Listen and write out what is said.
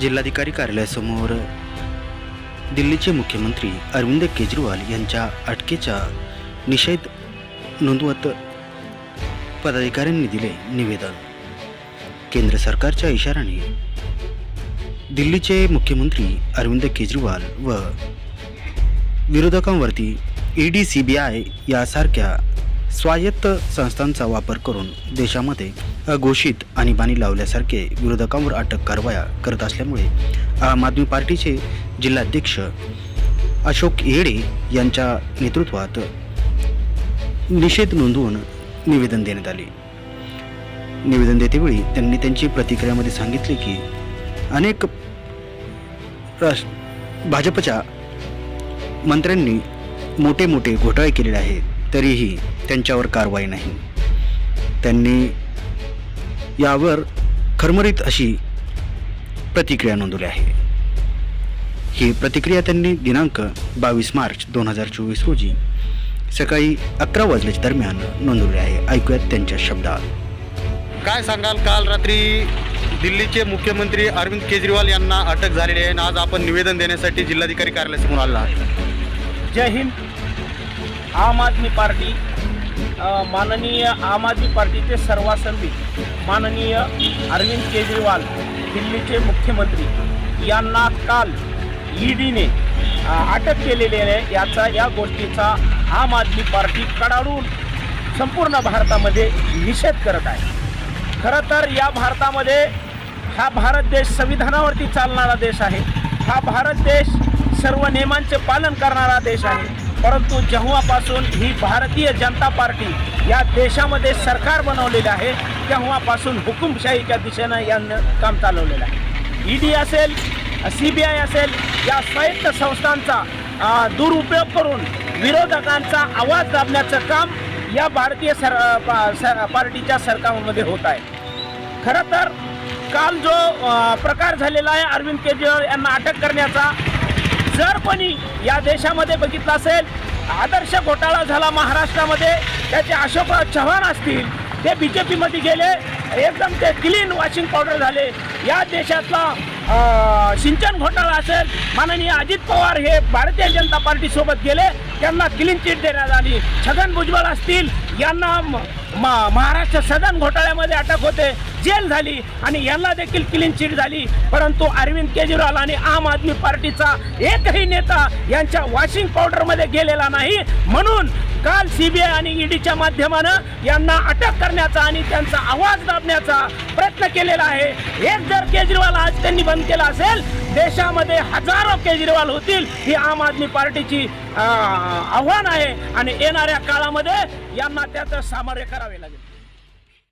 जिल्हाधिकारी कार्यालयासमोर दिल्लीचे मुख्यमंत्री अरविंद केजरीवाल यांच्या अटकेचा निषेध नोंदवत पदाधिकाऱ्यांनी दिले निवेदन. केंद्र सरकारच्या इशाराने दिल्लीचे मुख्यमंत्री अरविंद केजरीवाल व विरोधकांवरती E D C B I यासारख्या स्वायत्त संस्थांचा वापर करून देशामध्ये अघोषित आणीबाणी लावल्यासारखे विरोधकांवर अटक कारवाया करत असल्यामुळे आम आदमी पार्टीचे जिल्हाध्यक्ष अशोक येडे यांच्या नेतृत्वात निषेध नोंदवून निवेदन देण्यात आले. निवेदन देतेवेळी त्यांनी त्यांची प्रतिक्रियामध्ये सांगितले की अनेक भाजपच्या मंत्र्यांनी मोठे मोठे घोटाळे केलेले आहेत तरीही त्यांच्यावर कारवाई नाही. त्यांनी यावर खरमरीत अशी प्रतिक्रिया नोंदवली आहे. ही प्रतिक्रिया त्यांनी दिनांक बावीस मार्च दोन हजार चोवीस रोजी सकाळी अकरा वाजल्याच्या दरम्यान नोंदवली आहे. ऐकूयात त्यांच्या शब्दात. काय सांगाल? काल रात्री दिल्लीचे मुख्यमंत्री अरविंद केजरीवाल यांना अटक झालेली आहे आणि आज आपण निवेदन देण्यासाठी जिल्हाधिकारी कार्यालयासमोर आला आहात. जय हिंद. आम आदमी पार्टी माननीय आम आदमी पार्टीचे सर्वासंधी माननीय अरविंद केजरीवाल दिल्लीचे मुख्यमंत्री यांना काल ईडीने अटक केलेली आहे. याचा या गोष्टीचा आम आदमी पार्टी कडाडून संपूर्ण भारतामध्ये निषेध करत आहे. खरं तर या भारतामध्ये हा भारत देश संविधानावरती चालणारा देश आहे. हा भारत देश सर्व नियमांचे पालन करणारा देश आहे. परंतु जेव्हापासून ही भारतीय जनता पार्टी या देशामध्ये सरकार बनवलेलं आहे तेव्हापासून हुकुमशाहीच्या दिशेनं यानं काम चालवलेलं आहे. ईडी असेल सी बी आय असेल या स्वायत्त संस्थांचा दुरुपयोग करून विरोधकांचा आवाज दाबण्याचं काम या भारतीय सर पा- सर- पार्टीच्या सरकारमध्ये होत आहे. खरं तर काल जो प्रकार झालेला आहे अरविंद केजरीवाल यांना अटक करण्याचा जर कोणी या देशामध्ये बघितलं असेल आदर्श घोटाळा झाला महाराष्ट्रामध्ये त्याचे अशोकराव चव्हाण असतील ते बी जे पीमध्ये गेले एकदम ते क्लीन वॉशिंग पावडर झाले. या देशातला सिंचन घोटाळा असेल माननीय अजित पवार हे भारतीय जनता पार्टीसोबत गेले त्यांना क्लीन चिट देण्यात आली. छगन भुजबळ असतील यांना म- महाराष्ट्र सदन घोटाळ्यामध्ये अटक होते. जेल झाली आणि यांना देखील क्लीन चिट झाली. परंतु अरविंद केजरीवाल आणि आम आदमी पार्टीचा एकही नेता यांच्या वॉशिंग पावडरमध्ये गेलेला नाही. म्हणून काल सीबीआय आणि ईडीच्या माध्यमानं यांना अटक करण्याचा आणि त्यांचा आवाज दाबण्याचा प्रयत्न केलेला आहे. हेच जर केजरीवाल आज त्यांनी बंद केला असेल देशामध्ये हजारो केजरीवाल होतील ही आम आदमी पार्टीची आव्हान आहे. आणि येणाऱ्या काळामध्ये यांना त्याचं सामोरे करावे लागेल.